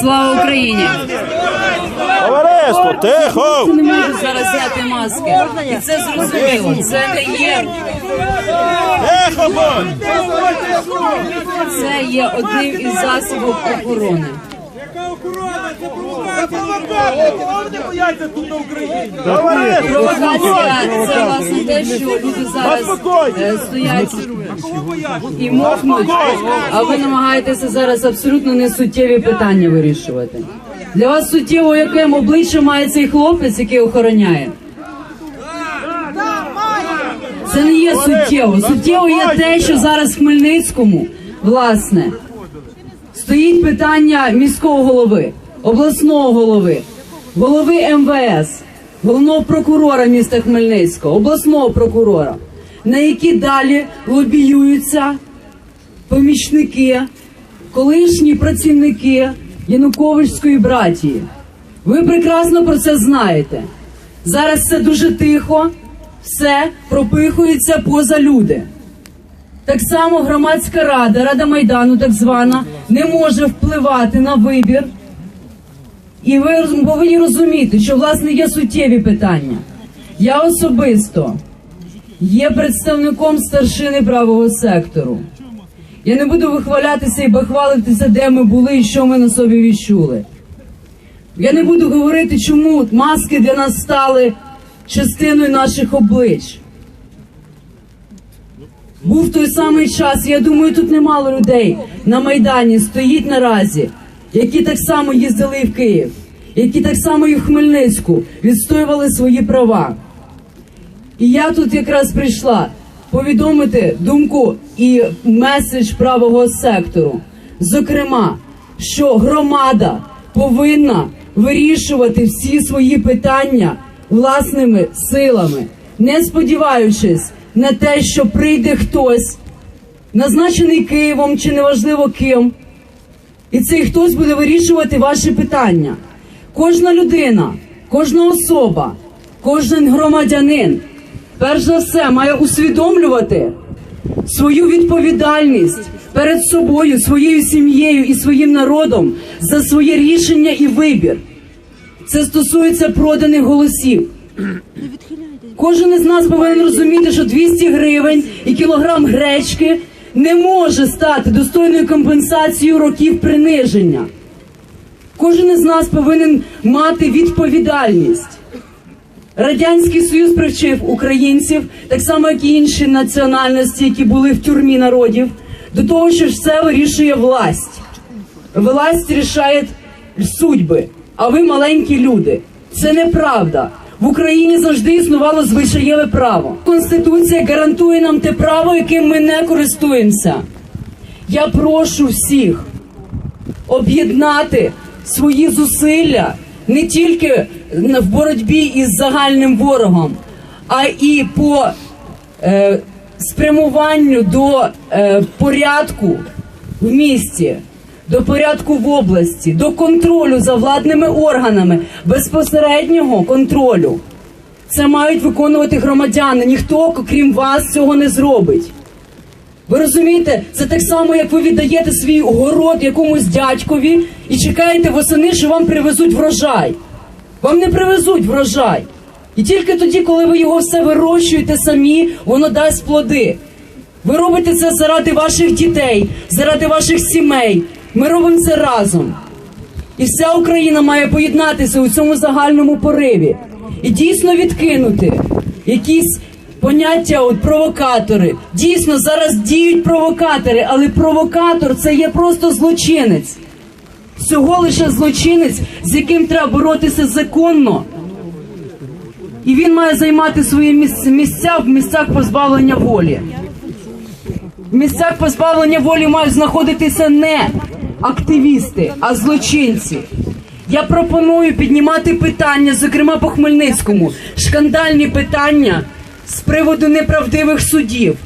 Слава Україні! Товариство, тихо! Не можуть зараз зняти маски. І це зрозуміло. Це не є, Тихо це є одним із засобів охорони. Провокація це власне те, що люди зараз стоять і мовкнуть, а ви намагаєтеся зараз абсолютно несуттєві питання вирішувати. Для вас суттєво, яким обличчям має цей хлопець, який охороняє. Це не є суттєво. Суттєво є те, що зараз в Хмельницькому, власне, стоїть питання міського голови, обласного голови, голови МВС, головного прокурора міста Хмельницького, обласного прокурора, на які далі лобіюються помічники, колишні працівники Януковичської братії. Ви прекрасно про це знаєте. Зараз все дуже тихо, все пропихується поза люди. Так само громадська рада, рада майдану, так звана, не може впливати на вибір. І ви повинні розуміти, що власне є суттєві питання. Я особисто є представником старшини правого сектору. Я не буду вихвалятися і бахвалитися, де ми були і що ми на собі відчули. Я не буду говорити, чому маски для нас стали частиною наших облич. Був той самий час, я думаю, тут немало людей на Майдані стоїть наразі, які так само їздили і в Київ, які так само і в Хмельницьку відстоювали свої права. І я тут якраз прийшла повідомити думку і меседж правого сектору. Зокрема, що громада повинна вирішувати всі свої питання власними силами, не сподіваючись на те, що прийде хтось, назначений Києвом чи неважливо ким, і цей хтось буде вирішувати ваші питання. Кожна людина, кожна особа, кожен громадянин, перш за все, має усвідомлювати свою відповідальність перед собою, своєю сім'єю і своїм народом за своє рішення і вибір. Це стосується проданих голосів. Кожен із нас повинен розуміти, що 200 гривень і кілограм гречки не може стати достойною компенсацією років приниження. Кожен із нас повинен мати відповідальність. Радянський Союз привчив українців, так само як і інші національності, які були в тюрмі народів, до того, що все вирішує власть. Власть рішає судьби, а ви маленькі люди. Це неправда. В Україні завжди існувало звичаєве право. Конституція гарантує нам те право, яким ми не користуємося. Я прошу всіх об'єднати свої зусилля не тільки в боротьбі із загальним ворогом, а і по е, спрямуванню до е, порядку в місті, до порядку в області, до контролю за владними органами, безпосереднього контролю. Це мають виконувати громадяни. Ніхто, крім вас, цього не зробить. Ви розумієте, це так само, як ви віддаєте свій город якомусь дядькові і чекаєте восени, що вам привезуть врожай. Вам не привезуть врожай. І тільки тоді, коли ви його все вирощуєте самі, воно дасть плоди. Ви робите це заради ваших дітей, заради ваших сімей. Ми робимо це разом. І вся Україна має поєднатися у цьому загальному пориві і дійсно відкинути якісь поняття от провокатори. Дійсно, зараз діють провокатори, але провокатор це є просто злочинець. Всього лише злочинець, з яким треба боротися законно. І він має займати свої місця, в місцях позбавлення волі. В місцях позбавлення волі мають знаходитися не активісти, а злочинці. Я пропоную піднімати питання, зокрема по Хмельницькому, шкандальні питання з приводу неправдивих судів,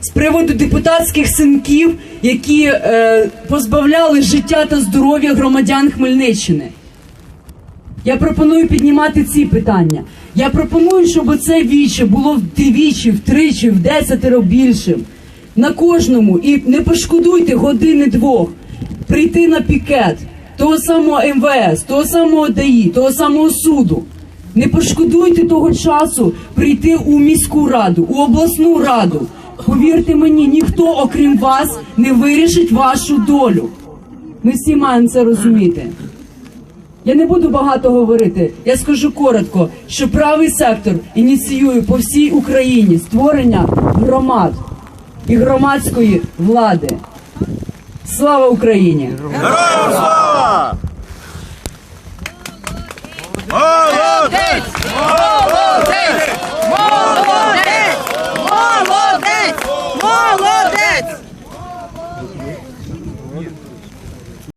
з приводу депутатських синків, які е, позбавляли життя та здоров'я громадян Хмельниччини. Я пропоную піднімати ці питання. Я пропоную, щоб це віче було вдвічі, втричі, в десятеро більшим. На кожному. І не пошкодуйте години двох прийти на пікет того самого МВС, того самого ДАІ, того самого суду. Не пошкодуйте того часу прийти у міську раду, у обласну раду. Повірте мені, ніхто, окрім вас, не вирішить вашу долю. Ми всі маємо це розуміти. Я не буду багато говорити. Я скажу коротко, що правий сектор ініціює по всій Україні створення громад і громадської влади. Слава Україні! Героям слава! Молодець!